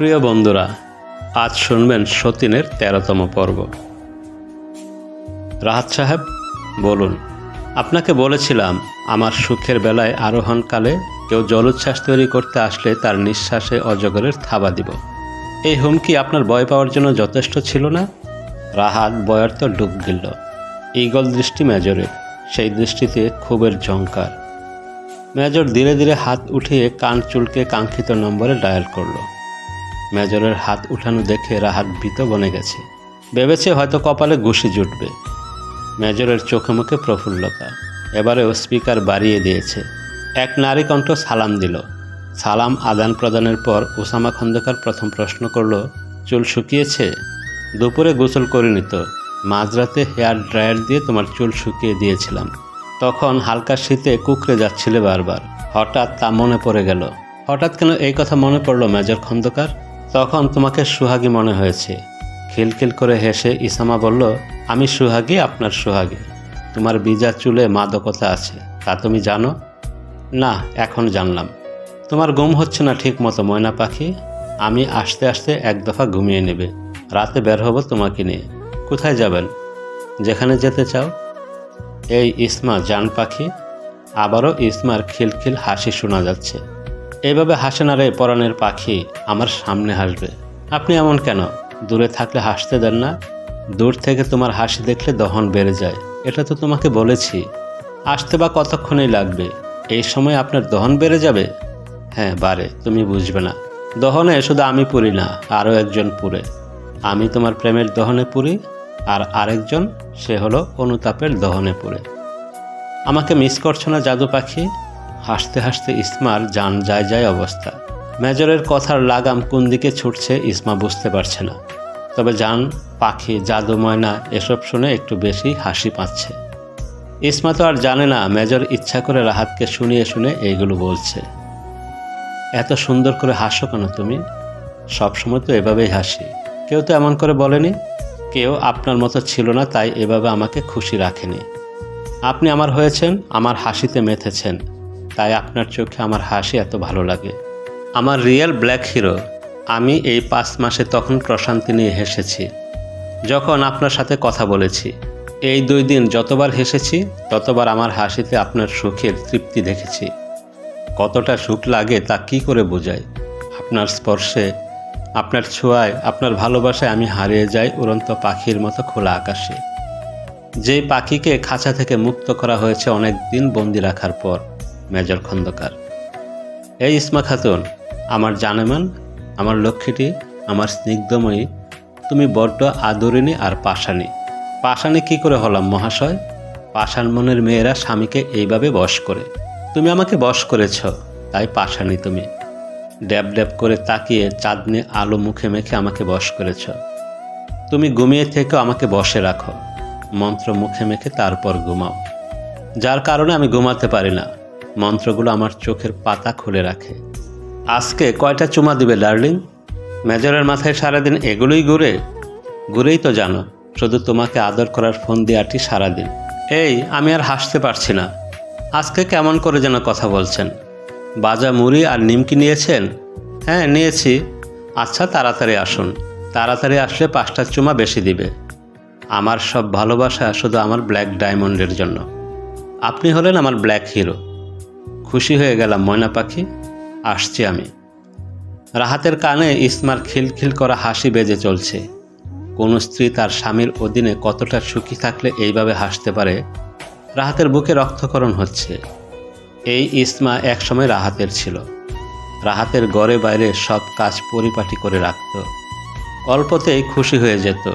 প্রিয় বন্ধুরা, আজ শুনবেন সতীনের তেরোতম পর্ব। রাহাত সাহেব, বলুন, আপনাকে বলেছিলাম, আমার সুখের বেলায় আরোহণকালে কেউ জলোচ্ছ্বাস তৈরি করতে আসলে তার নিঃশ্বাসে অজগরের থাবা দিব। এই হুমকি আপনার ভয় পাওয়ার জন্য যথেষ্ট ছিল না? রাহাত বয়ার তো ডুব গিলল ইগল দৃষ্টি মেজরে, সেই দৃষ্টিতে ক্ষোভের ঝঙ্কার মেজর ধীরে ধীরে হাত উঠিয়ে কান চুলকে কাঙ্ক্ষিত নম্বরে ডায়াল করল। মেজরের হাত উঠানো দেখে রাহাত ভীত বনে গেছে। ভেবেছে হয়তো কপালে ঘুষি জুটবে। মেজরের চোখে মুখে প্রফুল্লতা। এবারেও স্পিকার বাড়িয়ে দিয়েছে। এক নারী কণ্ঠ সালাম দিল। সালাম আদান প্রদানের পর ওসামা খন্দকার প্রথম প্রশ্ন করল, চুল শুকিয়েছে? দুপুরে গোসল করে নিত মাঝরাতে হেয়ার ড্রায়ার দিয়ে তোমার চুল শুকিয়ে দিয়েছিলাম। তখন হালকা শীতে কুকড়ে যাচ্ছিলে বারবার। হঠাৎ তা মনে পড়ে গেল। হঠাৎ কেন এই কথা মনে পড়ল মেজর খন্দকার? তখন তোমাকে সুহাগী মনে হয়েছে। খিলখিল করে হেসে ইসামা বলল, আমি সুহাগী, আপনার সুহাগী। তোমার বিজা চুলে মাদকতা আছে, তা তুমি জানো? না, এখন জানলাম। তোমার ঘুম হচ্ছে না ঠিক মতো, ময়না পাখি। আমি আসতে আসতে এক দফা ঘুমিয়ে নেবে। রাতে বের হব তোমাকে নিয়ে। কোথায় যাবেন? যেখানে যেতে চাও? এই ইসমা, জান পাখি। আবারও ইসমার খিলখিল হাসি শোনা যাচ্ছে। এভাবে হাসে না রে পরাণের পাখি, আমার সামনে হাসবে। আপনি এমন কেন? দূরে থাকলে হাসতে দেন না। দূর থেকে তোমার হাসি দেখলে দহন বেড়ে যায়। এটা তো তোমাকে বলেছি। আসতে বা কতক্ষণেই লাগবে? এই সময় আপনার দহন বেড়ে যাবে? হ্যাঁ বারে, তুমি বুঝবে না। দহনে শুধু আমি পুরি না, আরও একজন পুরে। আমি তোমার প্রেমের দহনে পুরি, আর আরেকজন, সে হলো অনুতাপের দহনে পুরে। আমাকে মিস করছ না জাদু পাখি? হাসতে হাসতে ইসমার যান যায় যায় অবস্থা। মেজরের কথার লাগাম কোন দিকে ছুটছে ইসমা বুঝতে পারছে না। তবে যান, পাখি, জাদু, ময়না এসব শুনে একটু বেশি হাসি পাচ্ছে। ইসমা তো আর জানে না, মেজর ইচ্ছা করে রাহাতকে শুনিয়ে শুনে এইগুলো বলছে। এত সুন্দর করে হাসো কেন তুমি? সবসময় তো এভাবেই হাসি। কেউ তো এমন করে বলেনি? কেউ আপনার মতো ছিল না, তাই এভাবে আমাকে খুশি রাখেনি। আপনি আমার হয়েছেন, আমার হাসিতে মেতেছেন। তাই আপনার চোখে আমার হাসি এত ভালো লাগে। আমার রিয়েল ব্ল্যাক হিরো, আমি এই পাঁচ মাসে তখন প্রশান্তি নিয়ে হেসেছি। যখন আপনার সাথে কথা বলেছি, এই দুই দিন যতবার হেসেছি, ততবার আমার হাসিতে আপনার সুখের তৃপ্তি দেখেছি। কতটা সুখ লাগে তা কি করে বোঝায়? আপনার স্পর্শে, আপনার ছোঁয়ায়, আপনার ভালোবাসায় আমি হারিয়ে যাই উড়ন্ত পাখির মতো খোলা আকাশে। যে পাখিকে খাঁচা থেকে মুক্ত করা হয়েছে অনেক দিন বন্দি রাখার পর মেজর খন্দকার। এই ইসমা খাতুন, আমার জানেমান, আমার লক্ষ্মীটি, আমার স্নিগ্ধময়ী, তুমি বড্ড আদরিনী আর পাষাণী। পাষাণী কি করে হলাম মহাশয়? পাষাণ মনের মেয়েরা স্বামীকে এইভাবে বশ করে। তুমি আমাকে বশ করেছ, তাই পাষাণী তুমি। ড্যাব ড্যাব করে তাকিয়ে চাঁদনি আলো মুখে মেখে আমাকে বশ করেছ। তুমি ঘুমিয়ে থেকেও আমাকে বসে রাখো। মন্ত্র মুখে মেখে তারপর ঘুমাও। যার কারণে আমি ঘুমাতে পারি না। মন্ত্রগুলো আমার চোখের পাতা খুলে রাখে। আজকে কয়টা চুমা দিবে, ডার্লিং? মেজরের মাথায় সারাদিন এগুলোই ঘুরে? ঘুরেই তো জানো, শুধু তোমাকে আদর করার ফোন দেওয়াটি সারাদিন। এই, আমি আর হাসতে পারছি না। আজকে কেমন করে যেন কথা বলছেন? বাজা মুড়ি আর নিমকি নিয়েছেন? হ্যাঁ নিয়েছি। আচ্ছা তাড়াতাড়ি আসুন। তাড়াতাড়ি আসলে পাঁচটা চুমা বেশি দিবে। আমার সব ভালোবাসা শুধু আমার ব্ল্যাক ডায়মন্ডের জন্য। আপনি হলেন আমার ব্ল্যাক হিরো। খুশি হয়ে গেলাম ময়না পাখি। আসছি আমি। রাহাতের কানে ইসমার খিলখিল করা হাসি বেজে চলছে। কোনো স্ত্রী তার স্বামীর অধীনে কতটা সুখী থাকলে এইভাবে হাসতে পারে, রাহাতের বুকে রক্তকরণ হচ্ছে। এই ইসমা একসময় রাহাতের ছিল। রাহাতের গড়ে বাইরে সব কাজ পরিপাটি করে রাখত। অল্পতেই খুশি হয়ে যেত।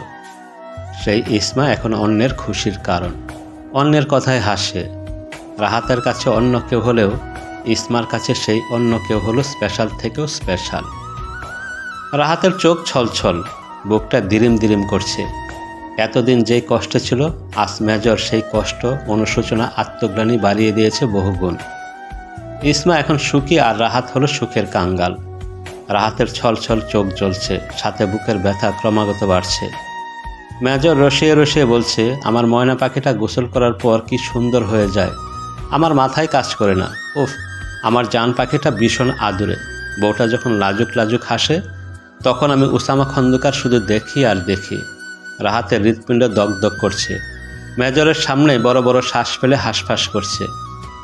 সেই ইসমা এখন অন্যের খুশির কারণ। অন্যের কথায় হাসে। রাহাতের কাছে অন্য কেউ হলেও ইসমার কাছে সেই অন্য কেউ হলো স্পেশাল থেকেও স্পেশাল। রাহাতের চোখ ছলছল, বুকটা দিরিম দিরিম করছে। এতদিন যেই কষ্ট ছিল আজ মেজর সেই কষ্ট, অনুশোচনা, আত্মগ্লানি বাড়িয়ে দিয়েছে বহুগুণ ইসমা এখন সুখী আর রাহাত হলো সুখের কাঙ্গাল। রাহাতের ছলছল চোখ জ্বলছে, সাথে বুকের ব্যথা ক্রমাগত বাড়ছে। মেজর রসিয়ে রসিয়ে বলছে, আমার ময়না পাখিটা গোসল করার পর কি সুন্দর হয়ে যায়। আমার মাথায় কাজ করে না। উফ, আমার জান পাখিটা ভীষণ আদুরে। বউটা যখন লাজুক লাজুক হাসে, তখন আমি উসামা খন্দকার শুধু দেখি আর দেখি। রাহাতের হৃৎপিণ্ড দগদগ করছে। মেজরের সামনে বড় বড় শ্বাস ফেলে হাঁসফাঁস করছে।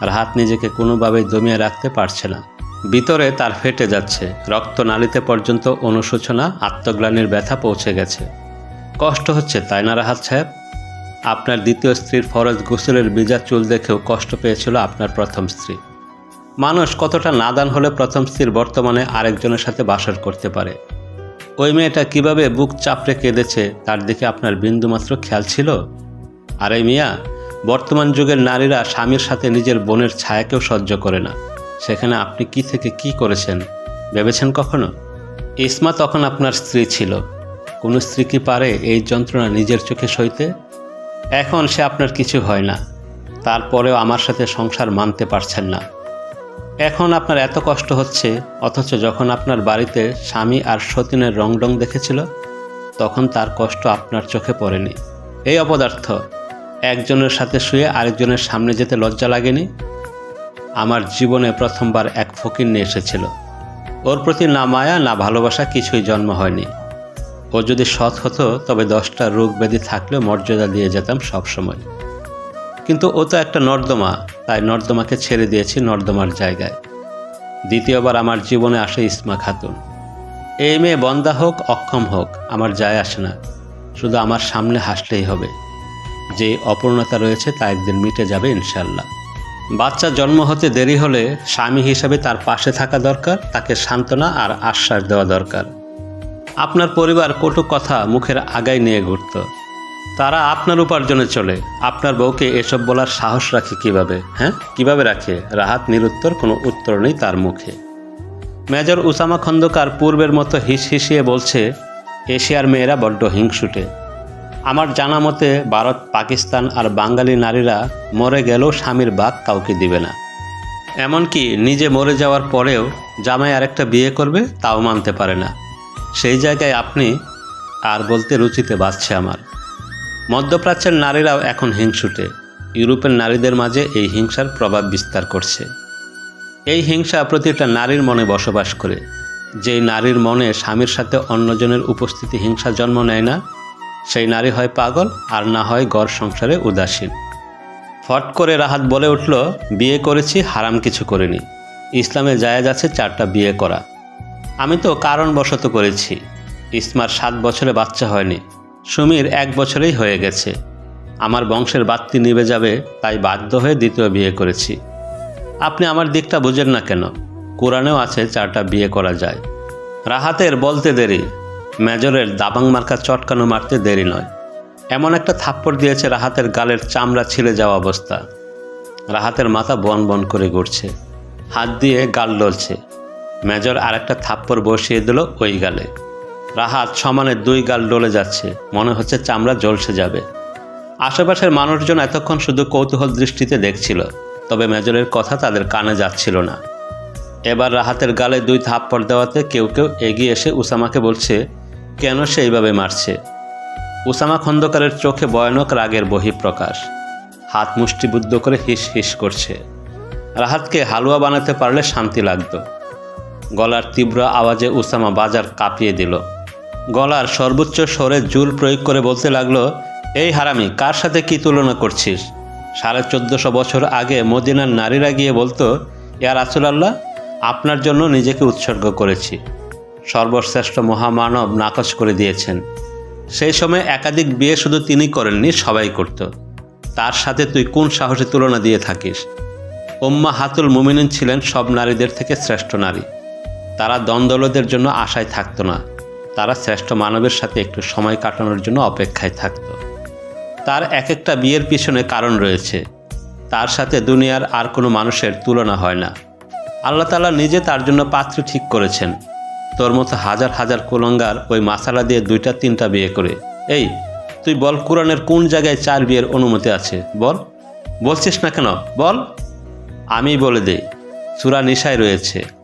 রাহাত নিজেকে কোনোভাবেই দমিয়ে রাখতে পারছে না। ভিতরে তার ফেটে যাচ্ছে। রক্ত নালিতে পর্যন্ত অনুশোচনা, আত্মগ্লানির ব্যথা পৌঁছে গেছে। কষ্ট হচ্ছে, তাই না রাহাত সাহেব? আপনার দ্বিতীয় স্ত্রীর ফরজ গোসলের বিজা চুল দেখেও কষ্ট পেয়েছিল আপনার প্রথম স্ত্রী। মানুষ কতটা নাদান হলে প্রথম স্ত্রীর বর্তমানে আরেকজনের সাথে বাসর করতে পারে। ওই মেয়েটা কীভাবে বুক চাপড়ে কেঁদেছে তার দিকে আপনার বিন্দুমাত্র খেয়াল ছিল? আর এই মিয়া, বর্তমান যুগের নারীরা স্বামীর সাথে নিজের বোনের ছায়াকেও সহ্য করে না। সেখানে আপনি কি থেকে কি করেছেন? ভেবেছেন কখনো? ইসমা তখন আপনার স্ত্রী ছিল। কোনো স্ত্রী কি পারে এই যন্ত্রণা নিজের চোখে সইতে? এখন সে আপনার কিছু হয় না। তারপরেও আমার সাথে সংসার মানতে পারছেন না। এখন আপনার এত কষ্ট হচ্ছে, অথচ যখন আপনার বাড়িতে স্বামী আর সতীনের রংডং দেখেছিল, তখন তার কষ্ট আপনার চোখে পড়েনি। এই অপদার্থ, একজনের সাথে শুয়ে আরেকজনের সামনে যেতে লজ্জা লাগেনি? আমার জীবনে প্রথমবার এক ফকির নিয়ে এসেছিল। ওর প্রতি না মায়া, না ভালোবাসা কিছুই জন্ম হয়নি। ও যদি সৎ হতো, তবে দশটা রোগ ব্যাধি থাকলেও মর্যাদা দিয়ে যেতাম সবসময়। কিন্তু ও তো একটা নর্দমা, তাই নর্দমাকে ছেড়ে দিয়েছি নর্দমার জায়গায়। দ্বিতীয়বার আমার জীবনে আসে ইসমা খাতুন। এই মেয়ে বন্দা হোক, অক্ষম হোক, আমার যায় আসে না। শুধু আমার সামনে হাসলেই হবে। যে অপূর্ণতা রয়েছে তা একদিন মিটে যাবে ইনশাল্লাহ বাচ্চা জন্ম হতে দেরি হলে স্বামী হিসাবে তার পাশে থাকা দরকার, তাকে সান্ত্বনা আর আশ্বাস দেওয়া দরকার। আপনার পরিবার কটু কথা মুখের আগায় নিয়ে ঘুরত। তারা আপনার উপার্জনে চলে। আপনার বউকে এসব বলার সাহস রাখে কীভাবে হ্যাঁ? কীভাবে রাখে? রাহাত নিরুত্তর, কোনো উত্তর নেই তার মুখে। মেজর উসামা খন্দকার পূর্বের মতো হিস হিসিয়ে বলছে, এশিয়ার মেয়েরা বড্ড হিংসুটে। আমার জানা মতে ভারত, পাকিস্তান আর বাঙালি নারীরা মরে গেলেও স্বামীর বাঘ কাউকে দিবে না। এমনকি নিজে মরে যাওয়ার পরেও জামাই আরেকটা বিয়ে করবে, তাও মানতে পারে না। সেই জায়গায় আপনি আর বলতে রুচিতে বাঁচছে আমার। মধ্যপ্রাচ্যের নারীরাও এখন হিংসুটে। ইউরোপের নারীদের মাঝে এই হিংসার প্রভাব বিস্তার করছে। এই হিংসা প্রতিটা নারীর মনে বসবাস করে। যেই নারীর মনে স্বামীর সাথে অন্যজনের উপস্থিতি হিংসা জন্ম নেয় না, সেই নারী হয় পাগল আর না হয় গড় সংসারে উদাসীন। ফট করে রাহাত বলে উঠল, বিয়ে করেছি, হারাম কিছু করিনি। ইসলামে জায়েজ আছে চারটা বিয়ে করা। আমি তো কারণবশত করেছি। ইসমার সাত বছরে বাচ্চা হয়নি। সুমির এক বছরেই হয়ে গেছে। আমার বংশের বাত্তি নিভে যাবে, তাই বাধ্য হয়ে দ্বিতীয় বিয়ে করেছি। আপনি আমার দিকটা বুঝেন না কেন? কোরআনেও আছে চারটা বিয়ে করা যায়। রাহাতের বলতে দেরি, মেজরের দাবাং মার্কা চটকানো মারতে দেরি নয়। এমন একটা থাপ্পড় দিয়েছে রাহাতের গালের চামড়া ছিঁড়ে যাওয়া অবস্থা। রাহাতের মাথা বন বন করে ঘুরছে। হাত দিয়ে গাল ডলছে মেজর আরেকটা থাপ্পড় বসিয়ে দিল ওই গালে। রাহাত সমানে দুই গাল ডলে যাচ্ছে, মনে হচ্ছে চামড়া জলসে যাবে। আশেপাশের মানুষজন এতক্ষণ শুধু কৌতূহল দৃষ্টিতে দেখছিল, তবে মেজরের কথা তাদের কানে যাচ্ছিল না। এবার রাহাতের গালে দুই থাপ্পড় দেওয়াতে কেউ কেউ এগিয়ে এসে উসামাকে বলছে, কেন সে এইভাবে মারছে? উসামা খন্দকারের চোখে ভয়ানক রাগের বহিঃপ্রকাশ। হাত মুষ্টিবুদ্ধ করে হিস হিস করছে। রাহাতকে হালুয়া বানাতে পারলে শান্তি লাগতো। গলার তীব্র আওয়াজে উসামা বাজার কাঁপিয়ে দিল। গলার সর্বোচ্চ স্বরে জুল প্রয়োগ করে বলতে লাগল, এই হারামি, কার সাথে কি তুলনা করছিস? সাড়ে চোদ্দোশো বছর আগে মদিনার নারীরা গিয়ে বলতো, ইয়া রাসুলাল্লাহ, আপনার জন্য নিজেকে উৎসর্গ করেছি। সর্বশ্রেষ্ঠ মহামানব নাকচ করে দিয়েছেন। সেই সময় একাধিক বিয়ে শুধু তিনি করেননি, সবাই করত। তার সাথে তুই কোন সাহসে তুলনা দিয়ে থাকিস? ওম্মা হাতুল মুমিনিন ছিলেন সব নারীদের থেকে শ্রেষ্ঠ নারী। তারা দ্বন্দ্বলদের জন্য আশায় থাকতো না। তারা শ্রেষ্ঠ মানবের সাথে একটু সময় কাটানোর জন্য অপেক্ষায় থাকতো। তার এক একটা বিয়ের পিছনে কারণ রয়েছে। তার সাথে দুনিয়ার আর কোনো মানুষের তুলনা হয় না। আল্লাহ তালা নিজে তার জন্য পাত্র ঠিক করেছেন। তোর মতো হাজার হাজার কুলঙ্গার ওই মাসালা দিয়ে দুইটা, তিনটা বিয়ে করে। এই, তুই বল কোরআনের কোন জায়গায় চার বিয়ের অনুমতি আছে? বল। বলছিস না কেন? বল। আমি বলে দেই, সুরা নিশায় রয়েছে।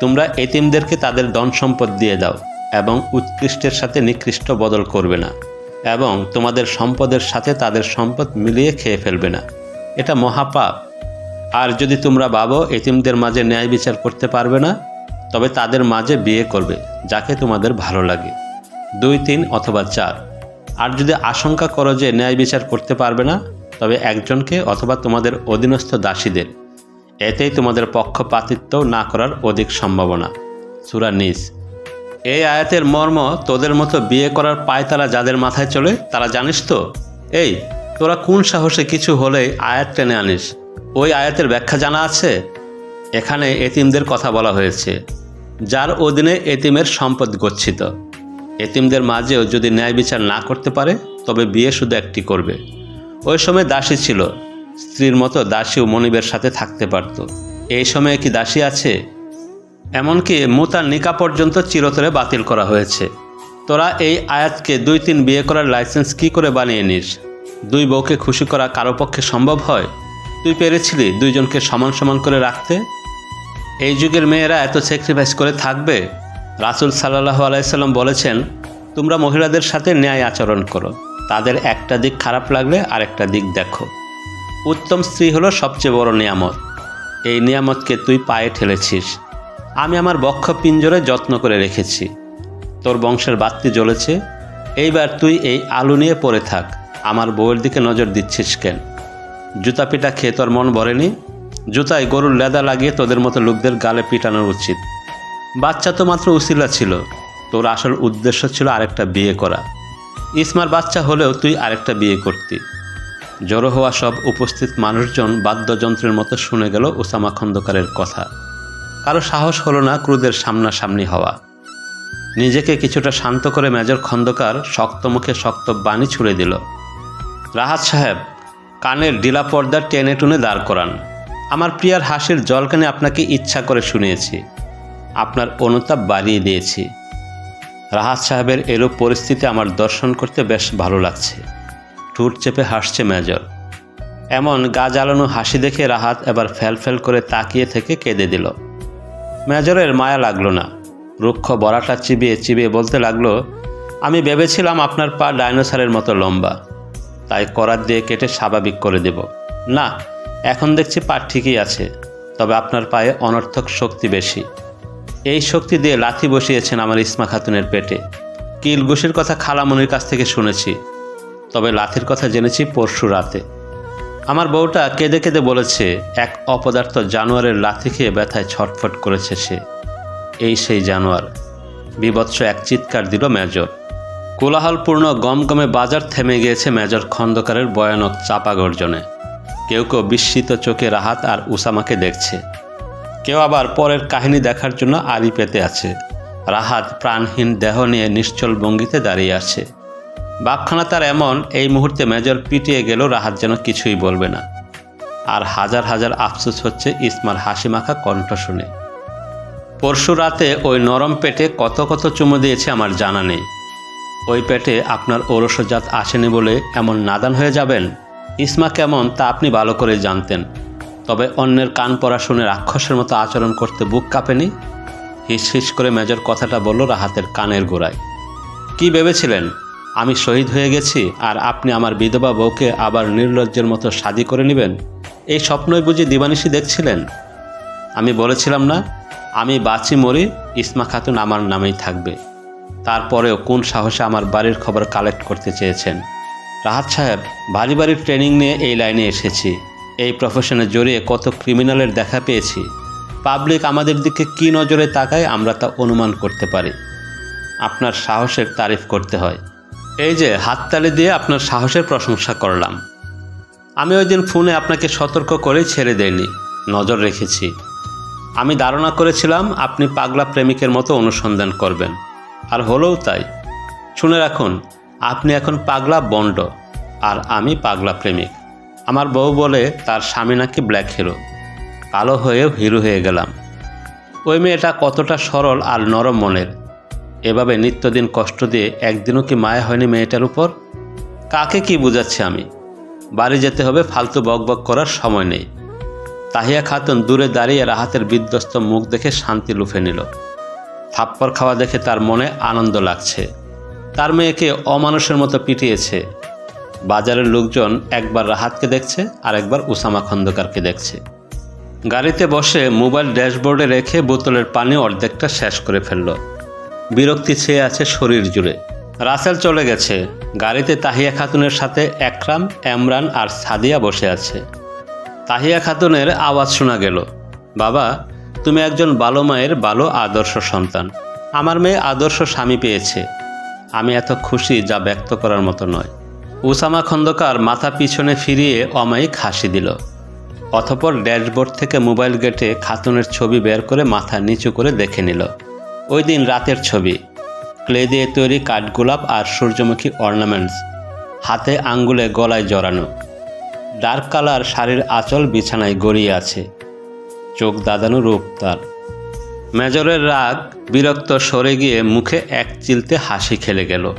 তোমরা এতিমদেরকে তাদের ধন সম্পদ দিয়ে দাও এবং উৎকৃষ্টের সাথে নিকৃষ্ট বদল করবে না এবং তোমাদের সম্পদের সাথে তাদের সম্পদ মিলিয়ে খেয়ে ফেলবে না। এটা মহাপাপ। আর যদি তোমরা ভাবো এতিমদের মাঝে ন্যায় বিচার করতে পারবে না, তবে তাদের মাঝে বিয়ে করবে, যাকে তোমাদের ভালো লাগে। দুই, তিন অথবা চার। আর যদি আশঙ্কা করো যে ন্যায় বিচার করতে পারবে না, তবে একজনকে অথবা তোমাদের অধীনস্থ দাসীদের এতেই তোমাদের পক্ষপাতিত্ব না করার অধিক সম্ভাবনা। সুরা নিস। এই আয়াতের মর্ম তোদের মতো বিয়ে করার পায়তারা যাদের মাথায় চলে তারা জানিস তো? এই, তোরা কোন সাহসে কিছু হলেই আয়াত টেনে আনিস? ওই আয়াতের ব্যাখ্যা জানা আছে? এখানে এতিমদের কথা বলা হয়েছে। যার অধীনে এতিমের সম্পদ গচ্ছিত। এতিমদের মাঝেও যদি ন্যায় বিচার না করতে পারে, তবে বিয়ে শুধু একটি করবে। ওই সময় দাসী ছিল। স্ত্রীর মতো দাসীও মনিবের সাথে থাকতে পারত। এই সময়ে কি দাসী আছে? এমনকি মুতার নিকা পর্যন্ত চিরতরে বাতিল করা হয়েছে। তোরা এই আয়াতকে দুই তিন বিয়ে করার লাইসেন্স কি করে বানিয়ে নিস? দুই বউকে খুশি করা কারও পক্ষে সম্ভব হয়? তুই পেরেছিলি দুইজনকে সমান সমান করে রাখতে? এই যুগের মেয়েরা এত স্যাক্রিফাইস করে থাকবে? রাসুল সাল্লাহ আলাইসাল্লাম বলেছেন, তোমরা মহিলাদের সাথে ন্যায় আচরণ করো। তাদের একটা দিক খারাপ লাগলে আরেকটা দিক দেখো। উত্তম স্ত্রী হলো সবচেয়ে বড় নিয়ামত। এই নিয়ামতকে তুই পায়ে ঠেলেছিস। আমি আমার বক্ষ পিঞ্জরে যত্ন করে রেখেছি। তোর বংশের বাত্তি জ্বলেছে। এইবার তুই এই আলু নিয়ে পড়ে থাক। আমার বউয়ের দিকে নজর দিচ্ছিস কেন? জুতা পিটা খেয়ে তোর মন ভরেনি? জুতায় গরুর লেদা লাগিয়ে তোদের মতো লোকদের গালে পিটানো উচিত। বাচ্চা তো মাত্র উসিলা ছিল। তোর আসল উদ্দেশ্য ছিল আরেকটা বিয়ে করা। ইসমার বাচ্চা হলেও তুই আরেকটা বিয়ে করতি। জড়ো হওয়া সব উপস্থিত মানুষজন বাদ্যযন্ত্রের মতো শুনে গেল ওসামা খন্দকারের কথা। কারও সাহস হলো না ক্রুদের সামনাসামনি হওয়া। নিজেকে কিছুটা শান্ত করে মেজর খন্দকার শক্ত মুখে শক্ত বাণী ছুড়ে দিল। রাহাত সাহেব, কানের ডিলা পর্দার টেনে টুনে দাঁড় করান। আমার প্রিয়ার হাসির জলকানে আপনাকে ইচ্ছা করে শুনিয়েছি। আপনার অনুতাপ বাড়িয়ে দিয়েছি। রাহাত সাহেবের এরূপ পরিস্থিতি আমার দর্শন করতে বেশ ভালো লাগছে। ঠুট চেপে হাসছে মেজর। এমন গা জ্বালানো হাসি দেখে রাহাত এবার ফ্যাল ফ্যাল করে তাকিয়ে থেকে কেঁদে দিল। মেজরের মায়া লাগল না। রুক্ষ বড়াটা চিবিয়ে চিবিয়ে বলতে লাগল, আমি ভেবেছিলাম আপনার পা ডাইনোসরের মতো লম্বা। তাই করাত দিয়ে কেটে স্বাভাবিক করে দেব। না, এখন দেখছি পা ঠিকই আছে, তবে আপনার পায়ে অনর্থক শক্তি বেশি। এই শক্তি দিয়ে লাথি বসিয়েছেন আমার ইসমা খাতুনের পেটে। কিল কথা খালামনির কাছ থেকে শুনেছি। তবে লাথির কথা জেনেছি পরশু রাতে। আমার বউটা কেঁদে কেঁদে বলেছে, এক অপদার্থ জানোয়ারের লাথি খেয়ে ব্যথায় ছটফট করেছে সে। এই সেই জানোয়ার। বিভৎস এক চিৎকার দিল মেজর। কোলাহলপূর্ণ গমগমে বাজার থেমে গিয়েছে মেজর খন্দকারের ভয়ানক চাপা গর্জনে কেউ কেউ বিস্মিত চোখে রাহাত আর উসামাকে দেখছে। কেউ আবার পরের কাহিনী দেখার জন্য আড়ি পেতে আছে। রাহাত প্রাণহীন দেহ নিয়ে নিশ্চল ভঙ্গিতে দাঁড়িয়ে আছে। বাপখানা তার এমন এই মুহূর্তে মেজর পিটিয়ে গেল, রাহাত যেন কিছুই বলবে না। আর হাজার হাজার আফসোস হচ্ছে ইসমার হাসি মাখা কণ্ঠ শুনে। পরশু রাতে ওই নরম পেটে কত কত চুমু দিয়েছে আমার জানা নেই। ওই পেটে আপনার ওরসজাত আসেনি বলে এমন নাদান হয়ে যাবেন? ইসমা কেমন তা আপনি ভালো করে জানতেন। তবে অন্যের কান পড়া শুনে রাক্ষসের মতো আচরণ করতে বুক কাঁপেনি? হিস হিস করে মেজর কথাটা বলল রাহাতের কানের গোড়ায়। কি ভেবেছিলেন? আমি শহীদ হয়ে গেছি আর আপনি আমার বিধবা বউকে আবার নির্লজ্জের মতো শাদি করে নেবেন? এই স্বপ্নই বুঝি দিবানিশি দেখছিলেন? আমি বলেছিলাম না, আমি বাঁচি মরি, ইসমা খাতুন আমার নামেই থাকবে। তারপরেও কোন সাহসে আমার বাড়ির খবর কালেক্ট করতে চেয়েছেন? রাহাত সাহেব বাড়ি বাড়ির ট্রেনিং নিয়ে এই লাইনে এসেছি। এই প্রফেশনে জড়িয়ে কত ক্রিমিনালের দেখা পেয়েছি। পাবলিক আমাদের দিকে কী নজরে তাকায় আমরা তা অনুমান করতে পারি। আপনার সাহসের তারিফ করতে হয়। এই যে হাততালি দিয়ে আপনার সাহসের প্রশংসা করলাম। আমি ওই দিন ফোনে আপনাকে সতর্ক করেই ছেড়ে দেয়নি নজর রেখেছি। আমি ধারণা করেছিলাম আপনি পাগলা প্রেমিকের মতো অনুসন্ধান করবেন, আর হলেও তাই। শুনে রাখুন, আপনি এখন পাগলা বন্ড, আর আমি পাগলা প্রেমিক। আমার বউ বলে তার স্বামী নাকি ব্ল্যাক হিরো। কালো হয়েও হিরো হয়ে গেলাম। ওই মেয়েটা কতটা সরল আর নরম মনের এভাবে নিত্যদিন কষ্ট দিয়ে একদিনও কি মায়া হয়নি মেয়েটার উপর? কাকে কি বুঝাচ্ছি আমি? বাড়ি যেতে হবে, ফালতু বকবক করার সময় নেই। তাহিয়া খাতুন দূরে দাঁড়িয়ে রাহাতের বিধ্বস্ত মুখ দেখে শান্তি লুফে নিল। থাপ্পড় খাওয়া দেখে তার মনে আনন্দ লাগছে। তার মেয়েকে অমানুষের মতো পিটিয়েছে। বাজারের লোকজন একবার রাহাতকে দেখছে আর একবার উসামা খন্দকারকে দেখছে। গাড়িতে বসে মোবাইল ড্যাশবোর্ডে রেখে বোতলের পানি অর্ধেকটা শেষ করে ফেলল। বিরক্তি ছেয়ে আছে শরীর জুড়ে। রাসেল চলে গেছে। গাড়িতে তাহিয়া খাতুনের সাথে একরাম, এমরান আর সাদিয়া বসে আছে। তাহিয়া খাতুনের আওয়াজ শোনা গেল, বাবা, তুমি একজন ভালো মায়ের ভালো আদর্শ সন্তান। আমার মেয়ে আদর্শ স্বামী পেয়েছে। আমি এত খুশি যা ব্যক্ত করার মতো নয়। উসামা খন্দকার মাথা পিছনে ফিরিয়ে অমায়িক হাসি দিল। অথপর ড্যাশবোর্ড থেকে মোবাইল গেটে খাতুনের ছবি বের করে মাথা নিচু করে দেখে নিল। ওই দিন রাতের ছবি। ক্লে দিয়ে তৈরি কাঠগোলাপ আর সূর্যমুখী অর্নামেন্টস। হাতে আঙ্গুলে গলায় জড়ানো। ডার্ক কালার শাড়ির আঁচল বিছানায় গড়িয়ে আছে। চোখ দাদানো রূপ তার। মেজরের রাগ বিরক্ত সরে গিয়ে মুখে এক চিলতে হাসি খেলে গেল।